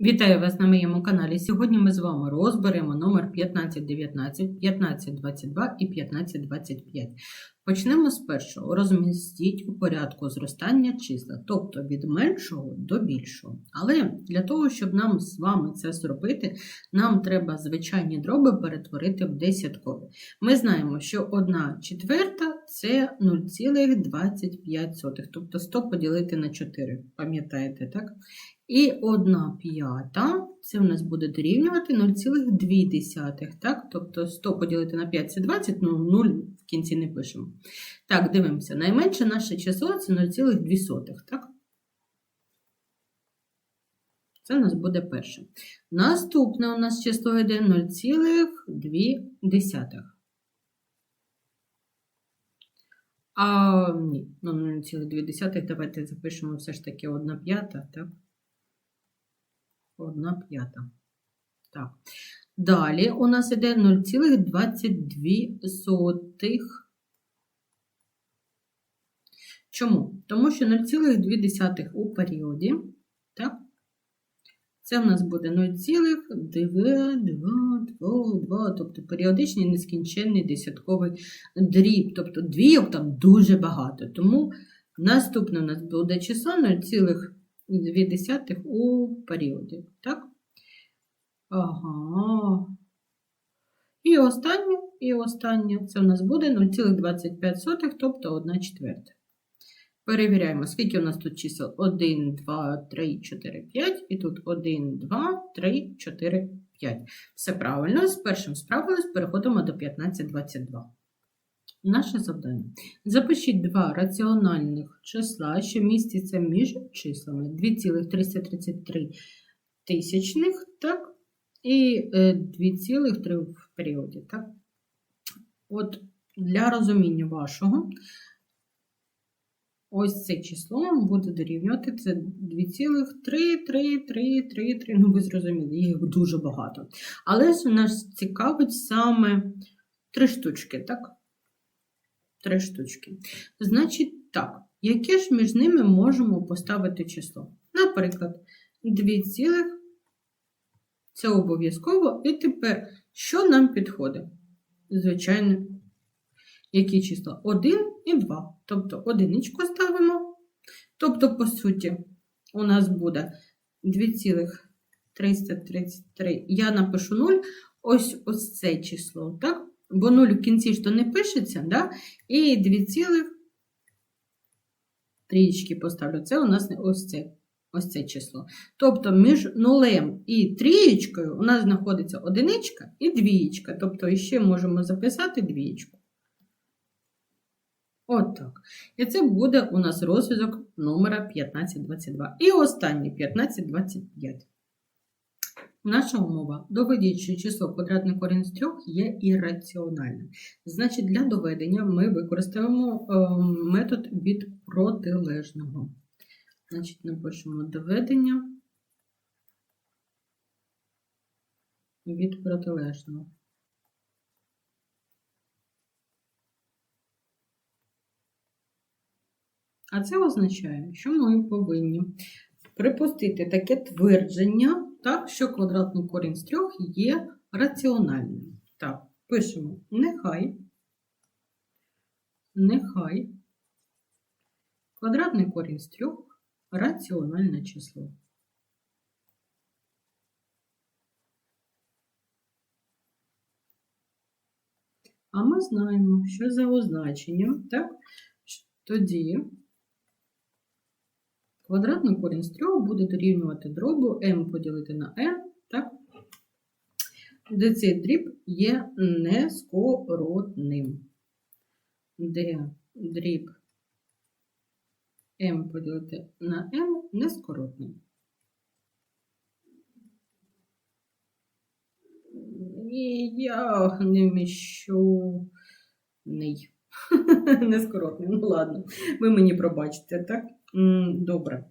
Вітаю вас на моєму каналі. Сьогодні ми з вами розберемо номер 1519, 1522 і 1525. Почнемо з першого. Розмістіть у порядку зростання числа, тобто від меншого до більшого. Але для того, щоб нам з вами це зробити, нам треба звичайні дроби перетворити в десяткові. Ми знаємо, що 1 четверта це 0,25, тобто 100 поділити на 4. Пам'ятаєте, так? І 1 п'ята, це у нас буде дорівнювати 0,2. Так? Тобто 100 поділити на 5 це 20, ну 0 в кінці не пишемо. Так, дивимося. Найменше наше число це 0,2. Так? Це у нас буде перше. Наступне у нас число йде 0,2. А, ні, ну 0,2. Давайте запишемо все ж таки 1 п'ята, так? 1 п'ята. Так. Далі у нас іде 0,22. Чому? Тому що 0,2 у періоді? Це в нас буде 0,2, тобто періодичний нескінченний десятковий дріб. Тобто двійок там дуже багато. Тому наступне у нас буде число 0,2 у періоді. Так? Ага. І останнє, і останнє це у нас буде 0,25, тобто 1 четверта. Перевіряємо, скільки у нас тут чисел 1, 2, 3, 4, 5. І тут 1, 2, 3, 4, 5. Все правильно. З першим справились, переходимо до 1522. Наше завдання. Запишіть два раціональних числа, що містяться між числами 2,333 тисячних, так, і 2,3 в періоді. Так. От для розуміння вашого. Ось це число буде дорівнювати це 2,33333. Ну, ви зрозуміли, їх дуже багато. Але ж нас цікавить саме три штучки, так? Три штучки. Значить, так, яке ж між ними можемо поставити число? Наприклад, 2, це обов'язково. І тепер, що нам підходить? Звичайно, які числа? 1 і 2. Тобто одиничку ставимо. Тобто, по суті, у нас буде 2,333. Я напишу 0, ось ось це число, так? Бо 0 в кінці ж то не пишеться, да? і 2, трієчки поставлю. Це у нас ось це. Ось це число. Тобто між нулем і трієчкою у нас знаходиться одиничка і двієчка. Тобто ще можемо записати двієчку. От. І це буде у нас розв'язок номера 1522. І останній 1525. Наша умова. Доведіть, що число квадратний корінь з трьох є ірраціональним. Значить, для доведення ми використаємо метод від протилежного. Значить, напишемо доведення від протилежного. А це означає, що ми повинні припустити таке твердження, так, що квадратний корінь з трьох є раціональним. Так, пишемо нехай, нехай квадратний корінь з трьох раціональне число. А ми знаємо, що за означенням, так, тоді Квадратний корінь з 3 буде дорівнювати дробу m поділити на n, так? де цей дріб є нескоротним. Де дріб m поділити на n нескоротний. І я не вміщу Нескоротний. Ну, ладно, ви мені пробачите, так? Добре.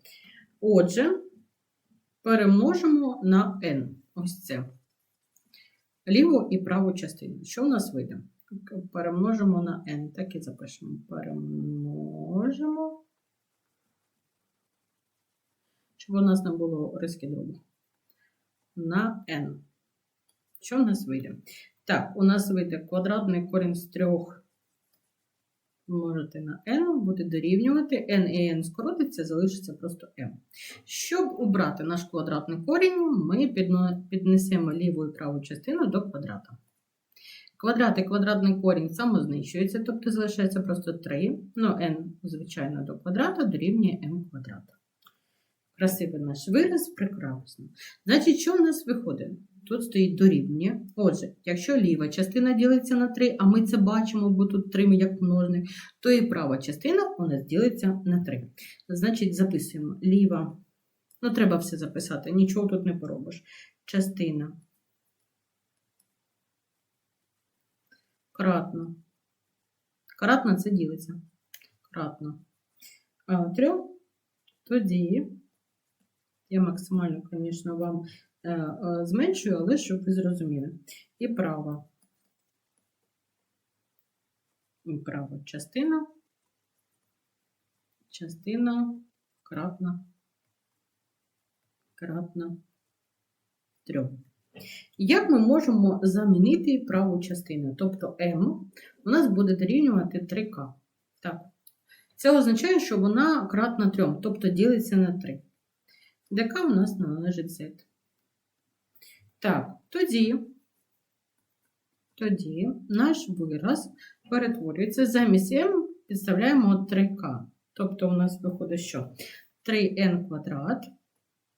Отже, перемножимо на n. Ось це. Ліву і праву частину. Що у нас вийде? Перемножимо на n. Так і запишемо. Перемножимо щоб у нас не було дробу, на n. Що в нас вийде? Так, у нас вийде квадратний корінь з 3 множити на n, буде дорівнювати n і n скоротиться, залишиться просто m. Щоб убрати наш квадратний корінь, ми піднесемо ліву і праву частину до квадрата. Квадрат і квадратний корінь самознищується, тобто залишається просто 3, ну n, звичайно, до квадрата дорівнює m квадрат. Красивий наш вираз, прекрасно. Значить, що в нас виходить? Тут стоїть дорівнює. Отже, якщо ліва частина ділиться на 3, а ми це бачимо, бо тут 3 як множник, то і права частина у нас ділиться на 3. Значить, записуємо ліва. Ну, треба все записати, нічого тут не поробиш. Частина. Кратно. Кратно це ділиться. Кратно. А, трьох. Тоді я максимально, звісно, вам е, е, зменшую, але щоб ви зрозуміли. І права. І права частина. Частина кратна. Кратна трьох. Як ми можемо замінити праву частину? Тобто m у нас буде дорівнювати 3k. Так. Це означає, що вона кратна 3, тобто ділиться на 3. ДК у нас належить z. Так, тоді, тоді наш вираз перетворюється замість m підставляємо 3k. Тобто у нас виходить, що 3n квадрат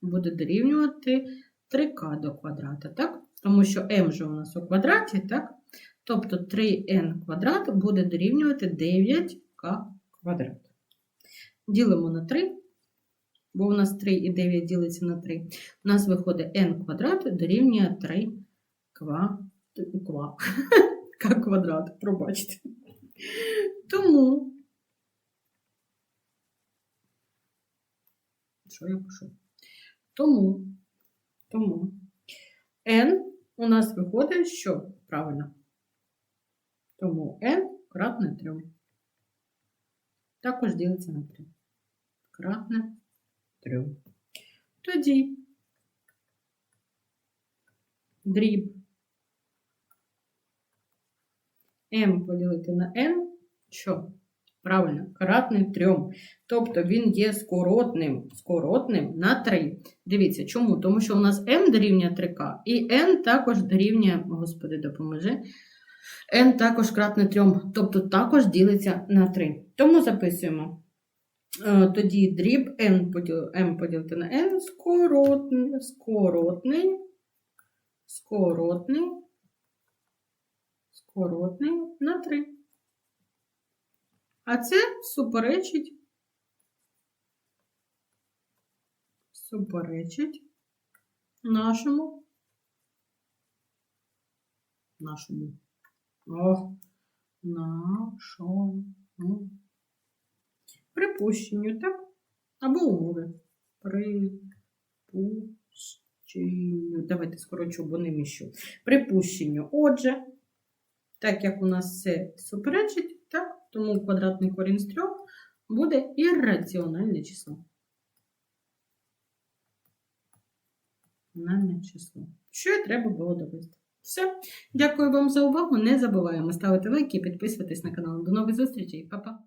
буде дорівнювати 3k до квадрата, так? Тому що m же у нас у квадраті, так? Тобто 3n квадрат буде дорівнювати 9k квадрат. Ділимо на 3, бо у нас 3 і 9 ділиться на 3. У нас виходить n квадрат дорівнює 3 ква, ква, к квадрат, пробачте. Тому, що я пишу? Тому, тому n у нас виходить, що правильно. Тому n кратне 3. Також ділиться на 3. Кратне 3. Тоді дріб m поділити на n, що? Правильно, кратний 3. Тобто він є скоротним, скоротним на 3. Дивіться, чому? Тому що у нас m дорівнює 3k, і n також дорівнює, господи, допоможи, n також кратне 3, тобто також ділиться на 3. Тому записуємо. Е, Тоді дріб n поділ, m поділити на n скоротний, скоротний, скоротний, скоротний на 3. А це суперечить, суперечить нашому, нашому, о, нашому припущенню, так? Або умови. Припущенню. Давайте скорочу, бо не міщу. Припущенню. Отже, так як у нас все суперечить, так, тому квадратний корінь з трьох буде ірраціональне число. Число. Що і треба було довести. Все. Дякую вам за увагу. Не забуваємо ставити лайки і підписуватись на канал. До нових зустрічей. Па-па!